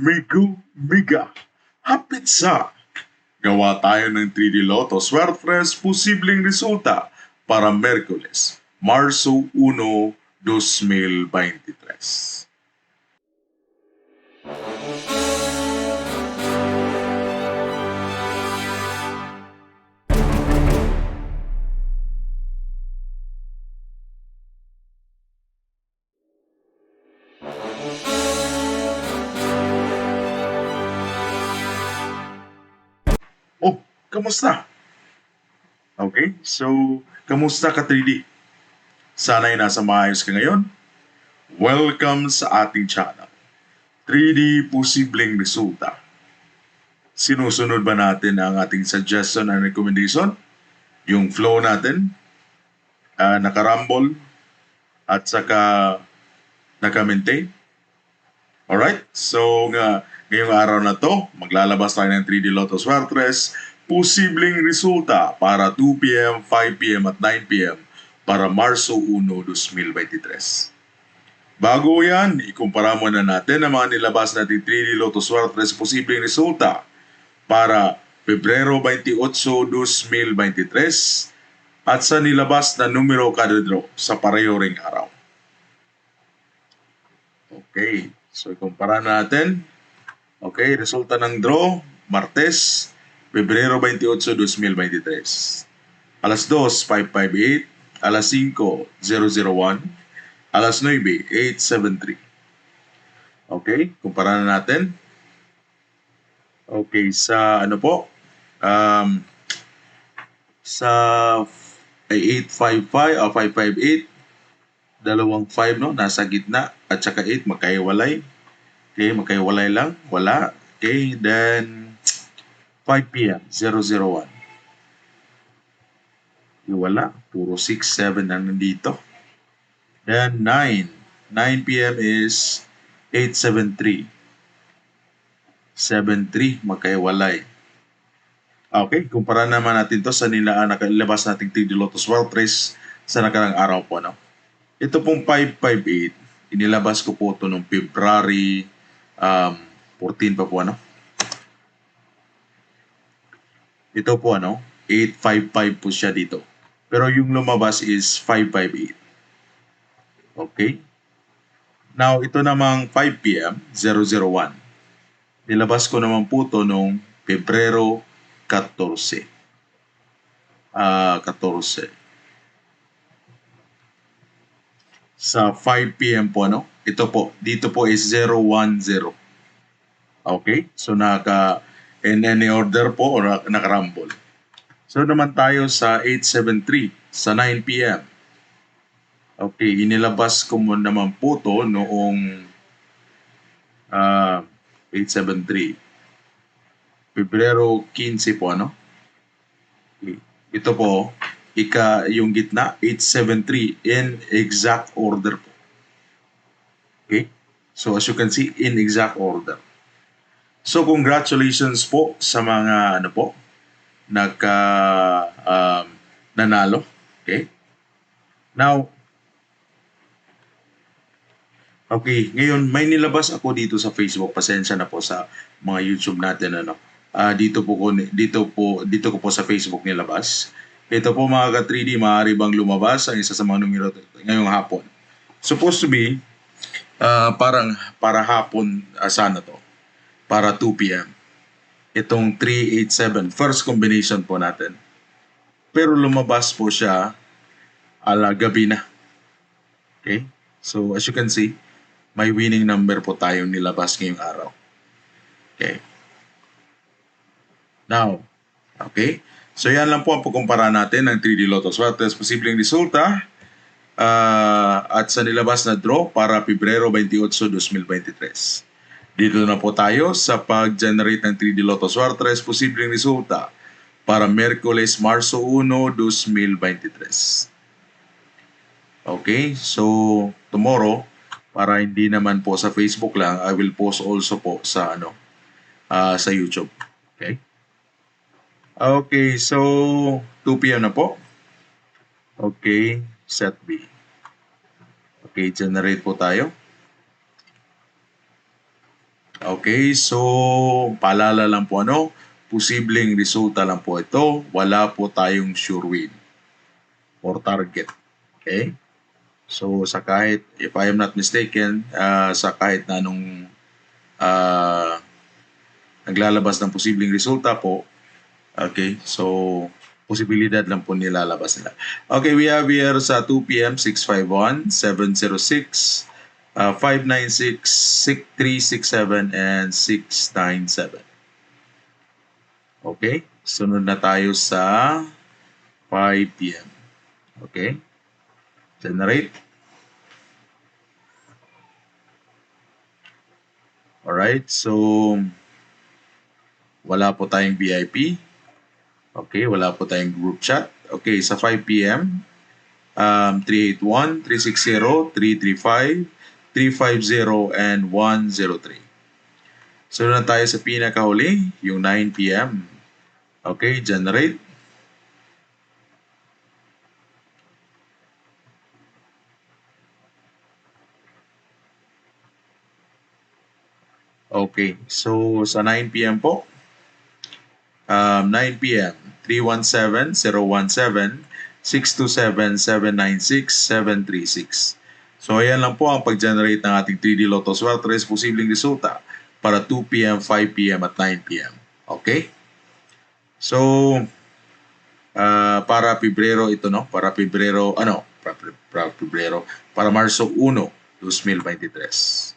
Migu Miga. Hapit sa Gawa tayo ng 3D Lotto Swertres posibleng resulta para Merkules, Marso 1, 2023. Kamusta? Okay, so kamusta ka 3D? Sana'y nasa maayos ka ngayon? Welcome sa ating channel. 3D Posibleng Resulta. Sinusunod ba natin ang ating suggestion and recommendation? Yung flow natin? Uh, nakarambol? At saka naka-maintain? Alright, so nga, ngayong araw na to, maglalabas tayo ng 3D Lotto Swertres, posibleng resulta para 2pm, 5pm at 9pm para Marso 1, 2023. Bago yan, ikumpara muna natin ang mga nilabas natin 3D Lotto Swertres posibleng resulta para Pebrero 28, 2023 at sa nilabas na numero kada draw sa pareho ring araw. Okay, so ikumpara natin. Okay, resulta ng draw, Martes, Pebrero 28, 2023. Alas 2, 558. Alas 5, 001. Alas 9, 873. Okay, kumpara na natin. Okay, sa ano po? Um, sa ay 855 o 558 dalawang 5 no nasa gitna at saka 8 magkaiwalay okay magkaiwalay lang wala okay then 5 p.m. 001 okay, wala puro 6 7 na nandito then 9 9 p.m. is 873 73 magkaiwalay Okay, kumpara naman natin to sa nila uh, nakalabas nating 3D Lotus World Race sa nakarang araw po. No? Ito pong 558, inilabas ko po ito noong February um, 14 pa po. Ano? Ito po ano, 855 po siya dito. Pero yung lumabas is 558. Okay? Now, ito namang 5 p.m., 001. Nilabas ko naman po ito noong Pebrero 14. Ah, 14. Sa 5 p.m. po, ano? Ito po, dito po is 010. Okay? So, naka, in any order po, or nakarambol. So, naman tayo sa 873, sa 9 p.m. Okay, inilabas ko mo naman po to noong uh, 873. Pebrero 15 po, ano? Ito po, ika yung gitna, 873 in exact order po. Okay? So as you can see, in exact order. So congratulations po sa mga ano po, nagka um, nanalo. Okay? Now, okay, ngayon may nilabas ako dito sa Facebook. Pasensya na po sa mga YouTube natin ano uh, dito po ko dito po dito ko po sa Facebook nilabas. Ito po mga ka 3D maaari bang lumabas ang isa sa mga numero ngayong hapon. Supposed to be uh, parang para hapon uh, sana to. Para 2 p.m. Itong 387 first combination po natin. Pero lumabas po siya ala gabi na. Okay? So as you can see, may winning number po tayong nilabas ngayong araw. Okay. Now, okay? So yan lang po ang pagkumpara natin ng 3D Lotto Swertes posibleng resulta uh, at sa nilabas na draw para Pebrero 28, 2023. Dito na po tayo sa pag-generate ng 3D Lotto Swertes posibleng resulta para Merkules, Marso 1, 2023. Okay, so tomorrow, para hindi naman po sa Facebook lang, I will post also po sa ano uh, sa YouTube. Okay? Okay, so 2 p.m. na po. Okay, set B. Okay, generate po tayo. Okay, so paalala lang po ano, posibleng resulta lang po ito. Wala po tayong sure win or target. Okay? So sa kahit, if I am not mistaken, uh, sa kahit na anong uh, naglalabas ng posibleng resulta po, okay, so posibilidad lang po nilalabas nila. Okay, we have here sa 2 p.m. 651, 706, uh, 596, 6367, and 697. Okay, sunod na tayo sa 5 p.m. Okay, generate. Alright, so wala po tayong VIP. Okay, wala po tayong group chat. Okay, sa 5 p.m., um, 381, 360, 335, 350, and 103. So na tayo sa pinakahuli, yung 9 p.m. Okay, generate. Okay, so sa 9 p.m. po, um, 9 p.m., 317, 017, 627, 796, 736. So ayan lang po ang pag-generate ng ating 3D Lotto Sweltres posibleng resulta para 2 p.m., 5 p.m. at 9 p.m. Okay? So, uh, para Pebrero ito, no? Para Pebrero, ano? Para Pebrero, para Marso 1, 2023.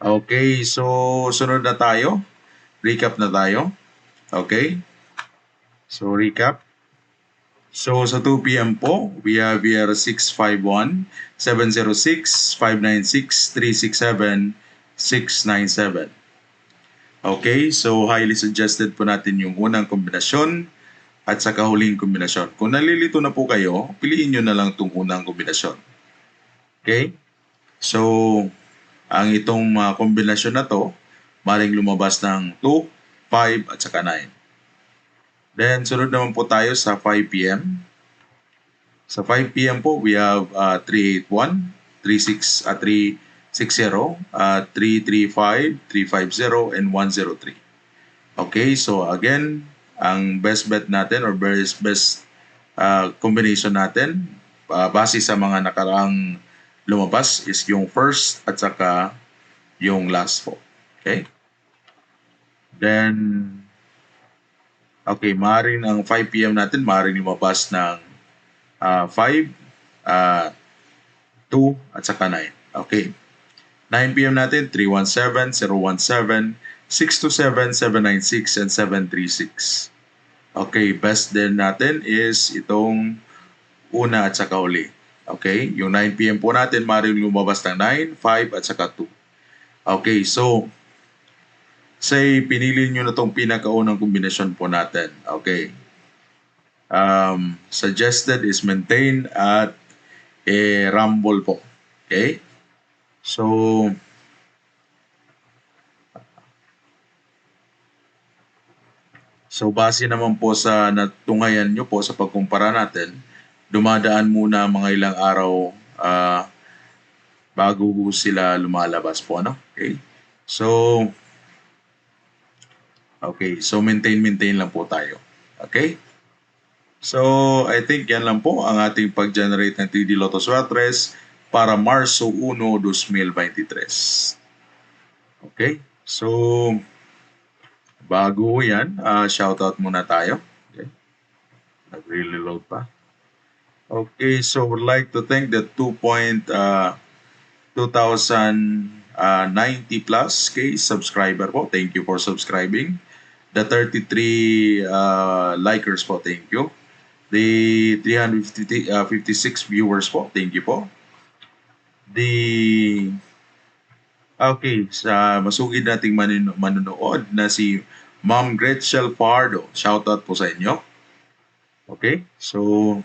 Okay, so sunod na tayo. Recap na tayo. Okay? So, recap. So, sa 2 p.m. po, we have here 651, 706, 596, 367, 697. Okay, so highly suggested po natin yung unang kombinasyon at sa kahuling kombinasyon. Kung nalilito na po kayo, piliin nyo na lang itong unang kombinasyon. Okay? So, ang itong uh, kombinasyon na to, maring lumabas ng 2, 5 at saka 9. Then sunod naman po tayo sa 5 p.m. Sa 5 p.m. po, we have uh, 381, 36, uh, 360, uh, 335, 350, and 103. Okay, so again, ang best bet natin or best, best uh, combination natin uh, base sa mga nakaraang lumabas is yung first at saka yung last po. Okay? Then, okay, maaaring ang 5 p.m. natin, maaaring lumabas ng uh, 5, uh, 2, at saka 9. Okay. 9 p.m. natin, 317, 017, 627, 796, and 736. Okay, best din natin is itong una at saka uli. Okay, yung 9 p.m. po natin, maaaring lumabas ng 9, 5, at saka 2. Okay, so say pinili nyo na tong pinakaunang kombinasyon po natin. Okay. Um, suggested is maintain at a rumble po. Okay? So, So base naman po sa natungayan nyo po sa pagkumpara natin, dumadaan muna mga ilang araw uh, bago sila lumalabas po. Ano? Okay? So, Okay, so maintain-maintain lang po tayo. Okay? So, I think yan lang po ang ating pag-generate ng 3D Lotto Swatres para Marso 1, 2023. Okay? So, bago yan, uh, shoutout muna tayo. Okay? Nag-reload pa. Okay, so would like to thank the 2. Uh, 2090 plus K subscriber po. Thank you for subscribing the 33 uh, likers po, thank you. The 356 uh, viewers po, thank you po. The Okay, sa masugid nating manun- manunood na si Ma'am Gretchel Pardo. Shoutout po sa inyo. Okay, so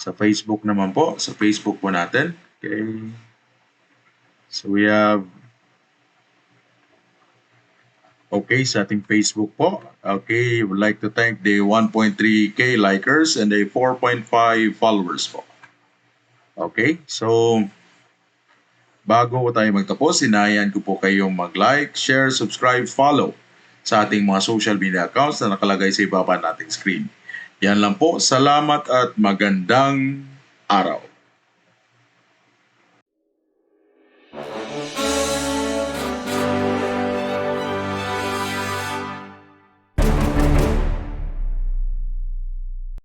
sa Facebook naman po, sa Facebook po natin. Okay. So we have Okay, sa ating Facebook po. Okay, would like to thank the 1.3k likers and the 4.5 followers po. Okay, so Bago tayo magtapos, sinayan ko po kayong mag-like, share, subscribe, follow sa ating mga social media accounts na nakalagay sa ibaba nating screen. Yan lang po. Salamat at magandang araw.